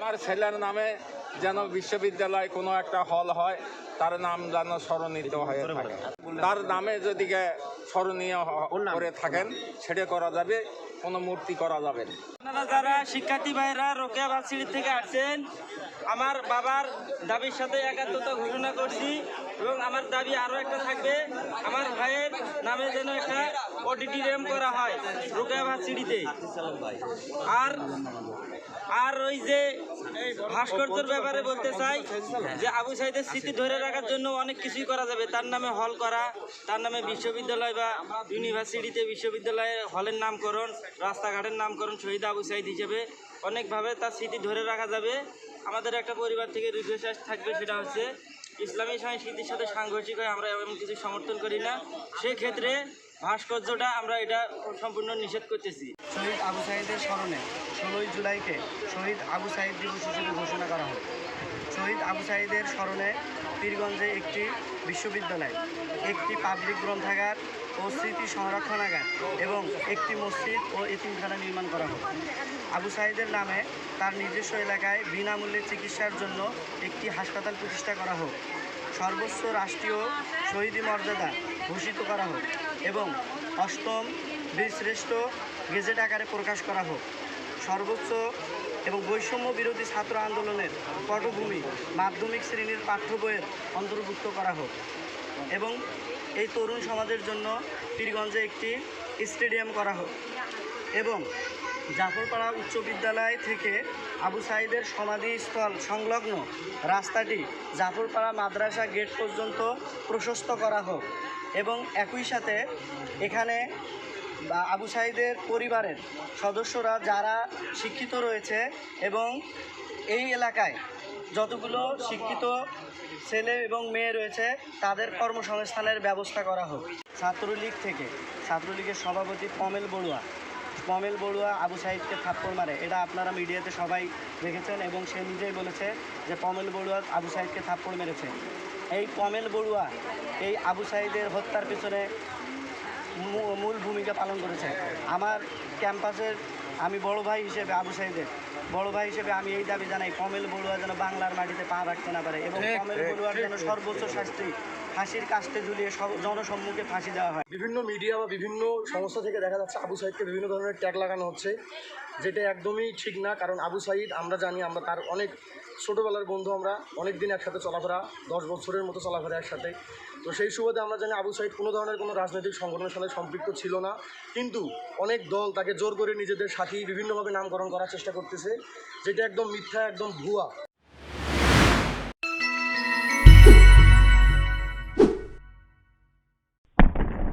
আমার ছেলের নামে যেন বিশ্ববিদ্যালয় কোনো একটা হল হয় তার নাম যেন স্মরণীয় হয়ে থাকে। তার নামে যদি স্মরণীয় করে থাকেন সেটা করা যাবে কোনো মূর্তি করা যাবে না। আপনারা যারা শিক্ষার্থী ভাইরা রোকেয়া ভার্সিটি থেকে আসছেন আমার বাবার দাবির সাথে একাত্মতা ঘোষণা করছি এবং আমার দাবি আরও একটা থাকবে আমার ভাইয়ের নামে যেন একটা অডিটোরিয়াম করা হয় রোকেয়া ভার্সিটিতে আর আর ওই যে ভাস্কর্যের ব্যাপারে বলতে চাই যে আবু সাইদের স্মৃতি ধরে রাখার জন্য অনেক কিছুই করা যাবে। তার নামে হল করা, তার নামে বিশ্ববিদ্যালয় বা ইউনিভার্সিটিতে বিশ্ববিদ্যালয়ে হলের নামকরণ, রাস্তাঘাটের নামকরণ শহীদ আবু সাইদ হিসেবে অনেকভাবে তার স্মৃতি ধরে রাখা যাবে। আমাদের একটা পরিবার থেকে রিকোয়েস্ট থাকবে, সেটা হচ্ছে ইসলামী সংস্কৃতির সাথে সাংঘর্ষিক হয়ে, আমরা এমন কিছু সমর্থন করি না। সেক্ষেত্রে ভাস্কর্যটা আমরা এটা সম্পূর্ণ নিষেধ করতেছি। শহীদ আবু সাইদের স্মরণে ষোলোই জুলাইকে শহীদ আবু সাইদ দিবস হিসেবে ঘোষণা করা হয়। শহীদ আবু সাইদের স্মরণে পীরগঞ্জে একটি বিশ্ববিদ্যালয়, একটি পাবলিক গ্রন্থাগার ও স্মৃতি সংরক্ষণাগার এবং একটি মসজিদ ও এতিমখানা নির্মাণ করা হয়। আবু সাইদের নামে তার নিজস্ব এলাকায় বিনামূল্যে চিকিৎসার জন্য একটি হাসপাতাল প্রতিষ্ঠা করা হোক। সর্বোচ্চ রাষ্ট্রীয় শহীদি মর্যাদা ঘোষিত করা হোক এবং অষ্টম বীরশ্রেষ্ঠ গেজেট আকারে প্রকাশ করা হোক। সর্বোচ্চ এবং বৈষম্য বিরোধী ছাত্র আন্দোলনের পটভূমি মাধ্যমিক শ্রেণির পাঠ্য বইয়ের অন্তর্ভুক্ত করা হোক এবং এই তরুণ সমাজের জন্য পীরগঞ্জে একটি স্টেডিয়াম করা হোক। এবং জাফরপাড়া উচ্চ বিদ্যালয় থেকে আবু সাইদের সমাধিস্থল সংলগ্ন রাস্তাটি জাফরপাড়া মাদ্রাসা গেট পর্যন্ত প্রশস্ত করা হোক। এবং একই সাথে এখানে আবু সাইদের পরিবারের সদস্যরা যারা শিক্ষিত রয়েছে এবং এই এলাকায় যতগুলো শিক্ষিত ছেলে এবং মেয়ে রয়েছে, তাদের কর্মসংস্থানের ব্যবস্থা করা হোক। ছাত্রলীগ থেকে ছাত্রলীগের সভাপতি পমেল বড়ুয়া। পমেল বড়ুয়া আবু সাহিদকে থাপ্পড় মারে। এটা আপনারা মিডিয়াতে সবাই দেখেছেন এবং সে নিজেই বলেছে যে পমেল বড়ুয়া আবু সাহিদকে থাপ্পড় মেরেছে। এই পমেল বড়ুয়া এই আবু সাহিদের হত্যার পেছনে মূল ভূমিকা পালন করেছে। আমার ক্যাম্পাসের আমি বড় ভাই হিসেবে আবু সাইদের। বড় ভাই হিসেবে আমি এই দাবি জানাই কমেল বড়ুয়া যেন বাংলার মাটিতে পা রাখতে না পারে এবং কমেল বড়ুয়ার যেন সর্বোচ্চ শাস্তি ফাঁসির কাস্তে ঝুলিয়ে সব- জনসম্মুখে ফাঁসি দেওয়া হয়। বিভিন্ন মিডিয়া বা বিভিন্ন সংস্থা থেকে দেখা যাচ্ছে আবু সাহেবকে বিভিন্ন ধরনের ট্যাগ লাগানো হচ্ছে। যেটা একদমই ঠিক না, কারণ আবু সাইদ, আমরা জানি, আমরা তার অনেক ছোটোবেলার বন্ধু, আমরা অনেক দিন একসাথে চলাফেরা, দশ বছরের মতো চলাফেরা একসাথে। তো সেই সুবাদে আমরা জানি আবু সাইদ কোনো ধরনের কোনো রাজনৈতিক সংগঠনের সাথে সম্পৃক্ত ছিল না। কিন্তু অনেক দল তাকে জোর করে নিজেদের সাথী বিভিন্নভাবে নামকরণ করার চেষ্টা করতেছে, যেটা একদম মিথ্যা, একদম ভুয়া।